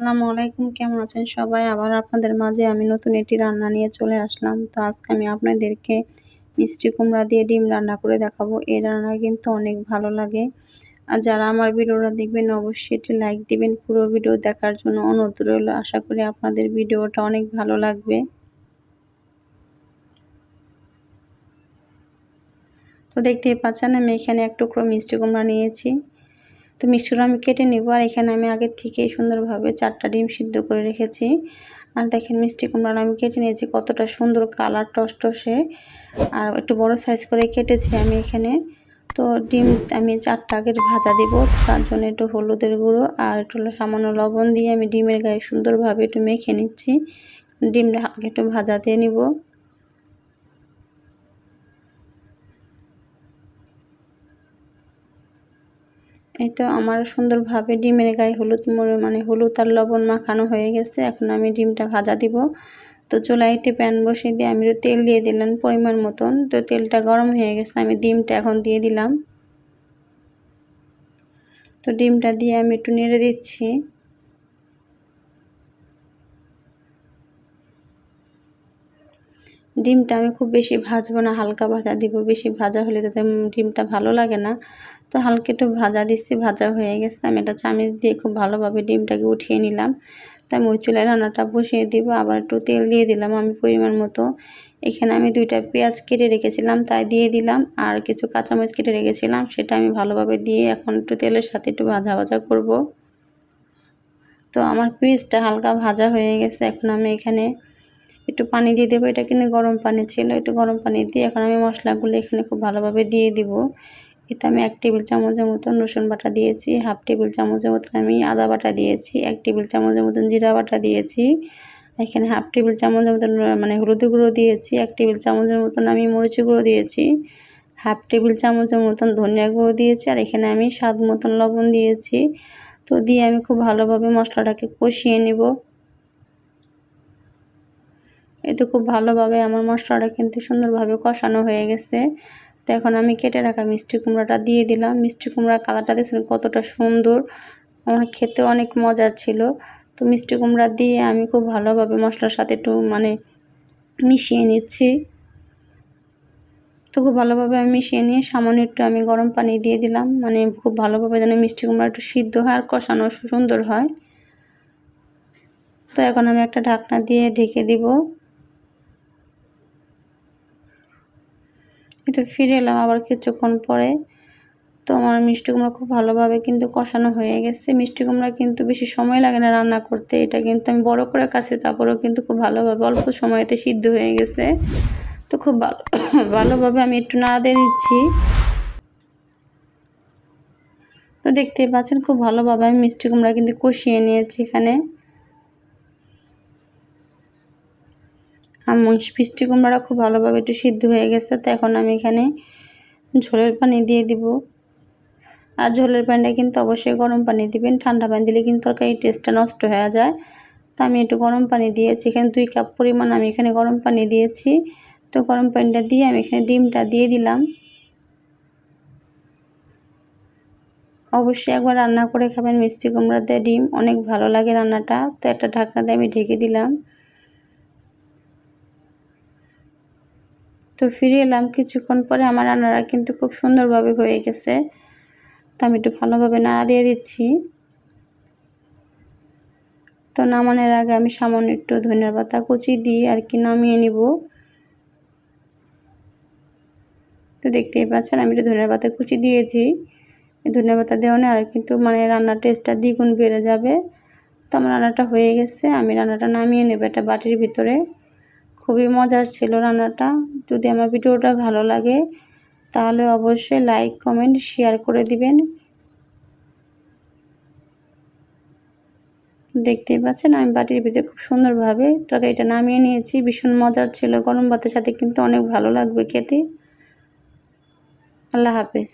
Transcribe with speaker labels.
Speaker 1: আসসালামু আলাইকুম, কেমন আছেন সবাই? আবার আপনাদের মাঝে আমি নতুন একটি রান্না নিয়ে চলে আসলাম। তো আজকে আমি আপনাদেরকে মিষ্টি কুমড়া দিয়ে ডিম রান্না করে দেখাবো। এই রান্না কিন্তু অনেক ভালো লাগে। আর যারা আমার ভিডিওটা দেখবেন, অবশ্যই এটি লাইক দিবেন। পুরো ভিডিও দেখার জন্য অনুরোধ রইল। আশা করি আপনাদের ভিডিওটা অনেক ভালো লাগবে। তো দেখতেই পাচ্ছেন, আমি এখানে এক টুকরো মিষ্টি কুমড়া নিয়েছি। তো মিষ্টিটা আমি কেটে নেব, আর এখানে আমি আগের থেকেই সুন্দরভাবে চারটা ডিম সিদ্ধ করে রেখেছি। আর দেখেন মিষ্টি কুমড়াটা আমি কেটে নিয়েছি, কতটা সুন্দর কালার টসটসে। আর একটু বড় সাইজ করে কেটেছি আমি এখানে। তো ডিম আমি চারটা আগের ভাজা দিব, তার জন্য একটু হলুদের গুঁড়ো আর একটু সামান্য লবণ দিয়ে আমি ডিমের গায়ে সুন্দরভাবে একটু মেখে নিচ্ছি। ডিমটা একটু ভাজা দিয়ে নিব। এই তো আমার সুন্দরভাবে ডিমের গায়ে হলুদ মানে হলুদ আর লবণ মাখানো হয়ে গেছে। এখন আমি ডিমটা ভাজা দিব। তো চুলাইতে প্যান বসিয়ে দিয়ে আমি তেল দিয়ে দিলাম পরিমাণ মতন। তো তেলটা গরম হয়ে গেছে, আমি ডিমটা এখন দিয়ে দিলাম। তো ডিমটা দিয়ে আমি একটু নেড়ে দিচ্ছি। ডিমটা আমি খুব বেশি ভাজবো না, হালকা ভাজা দিব, বেশি ভাজা হলে তাতে ডিমটা ভালো লাগে না। তো হালকা একটু ভাজা দিচ্ছি, ভাজা হয়ে গেছে। আমি এটা চামিচ দিয়ে খুব ভালোভাবে ডিমটাকে উঠিয়ে নিলাম। তাই আমি ওই চুলায় রান্নাটা বসিয়ে দিব, আবার একটু তেল দিয়ে দিলাম আমি পরিমাণ মতো। এখানে আমি দুইটা পেঁয়াজ কেটে রেখেছিলাম, তাই দিয়ে দিলাম। আর কিছু কাঁচামরিচ কেটে রেখেছিলাম, সেটা আমি ভালোভাবে দিয়ে এখন একটু তেলের সাথে একটু ভাজা ভাজা করব। তো আমার পেঁয়াজটা হালকা ভাজা হয়ে গেছে, এখন আমি এখানে একটু পানি দিয়ে দেবো। এটা কিন্তু গরম পানি ছিল, একটু গরম পানি দিয়ে এখন আমি মশলাগুলো এখানে খুব ভালোভাবে দিয়ে দিব। এতে আমি এক টেবিল চামচের মতন রসুন বাটা দিয়েছি, হাফ টেবিল চামচের মতন আমি আদা বাটা দিয়েছি, এক টেবিল চামচের মতন জিরা বাটা দিয়েছি, এখানে হাফ টেবিল চামচের মতন মানে হলুদ গুঁড়ো দিয়েছি, এক টেবিল চামচের মতন আমি মরিচি গুঁড়ো দিয়েছি, হাফ টেবিল চামচের মতন ধনিয়া গুঁড়ো দিয়েছি, আর এখানে আমি স্বাদ মতন লবণ দিয়েছি। তো দিয়ে আমি খুব ভালোভাবে মশলাটাকে কষিয়ে নেব। এতে খুব ভালোভাবে আমার মশলাটা কিন্তু সুন্দরভাবে কষানো হয়ে গেছে। তো এখন আমি কেটে রাখা মিষ্টি কুমড়াটা দিয়ে দিলাম। মিষ্টি কুমড়ার কালারটা দেখছেন কতটা সুন্দর। আমার খেতে অনেক মজার ছিল। তো মিষ্টি কুমড়া দিয়ে আমি খুব ভালোভাবে মশলার সাথে একটু মানে মিশিয়ে নিচ্ছি। তো খুব ভালোভাবে আমি মিশিয়ে নিয়ে সামান্য একটু আমি গরম পানি দিয়ে দিলাম। মানে খুব ভালোভাবে যেন মিষ্টি কুমড়া একটু সিদ্ধ হয় আর কষানো সুন্দর হয়। তো এখন আমি একটা ঢাকনা দিয়ে ঢেকে দিব। কিন্তু ফিরে এলাম, আবার কিছুক্ষণ পরে তো আমার মিষ্টি কুমড়া খুব ভালোভাবে কিন্তু কষানো হয়ে গেছে। মিষ্টি কুমড়া কিন্তু বেশি সময় লাগে না রান্না করতে, এটা কিন্তু আমি বড় করে কাছে তারপরেও কিন্তু খুব ভালোভাবে অল্প সময়তে সিদ্ধ হয়ে গেছে। তো খুব ভালো, ভালোভাবে আমি একটু নাড়া দিয়ে দিচ্ছি তো দেখতেই পাচ্ছেন, খুব ভালোভাবে আমি মিষ্টি কুমড়া কিন্তু কষিয়ে নিয়েছি এখানে। মিষ্টি কুমড়াটা খুব ভালোভাবে একটু সিদ্ধ হয়ে গেছে, তো এখন আমি এখানে ঝোলের পানি দিয়ে দিব। আর ঝোলের পানিটা কিন্তু অবশ্যই গরম পানি দিবেন, ঠান্ডা পানি দিলে কিন্তু তরকারি টেস্টটা নষ্ট হয়ে যায়। তো আমি একটু গরম পানি দিয়েছি, এখানে দুই কাপ পরিমাণ আমি এখানে গরম পানি দিয়েছি। তো গরম পানিটা দিয়ে আমি এখানে ডিমটা দিয়ে দিলাম। অবশ্যই একবার রান্না করে খাবেন মিষ্টি কুমড়া দিয়ে ডিম অনেক ভালো লাগে রান্নাটা। তো একটা ঢাকনা দিয়ে আমি ঢেকে দিলাম। তো ফিরে এলাম। কিছুক্ষণ পরে আমার রান্নাটা কিন্তু খুব সুন্দরভাবে হয়ে গেছে। তো আমি একটু ভালোভাবে নাড়া দিয়ে দিচ্ছি। তো নামানোর আগে আমি সামান্য একটু ধনিয়ার পাতা কুচি দিয়ে আর কি নামিয়ে নিব। তো দেখতেই পাচ্ছেন, আমি একটু ধনিয়ার পাতা কুচি দিয়েছি ধনিয়া পাতা দেওয়া আর কিন্তু মানে রান্নার টেস্টটা দ্বিগুণ বেড়ে যাবে। তো আমার রান্নাটা হয়ে গেছে, আমি রান্নাটা নামিয়ে নেব একটা বাটির ভিতরে। খুবই মজার ছিল রান্নাটা। যদি আমার ভিডিওটা ভালো লাগে, তাহলে অবশ্যই লাইক কমেন্ট শেয়ার করে দিবেন। দেখতেই পাচ্ছেন, আমি বাটির ভিতরে খুব সুন্দরভাবে তরকারিটা নামিয়ে নিয়েছি। ভীষণ মজার ছিল, গরম ভাতের সাথে কিন্তু অনেক ভালো লাগবে খেতে। আল্লাহ হাফেজ।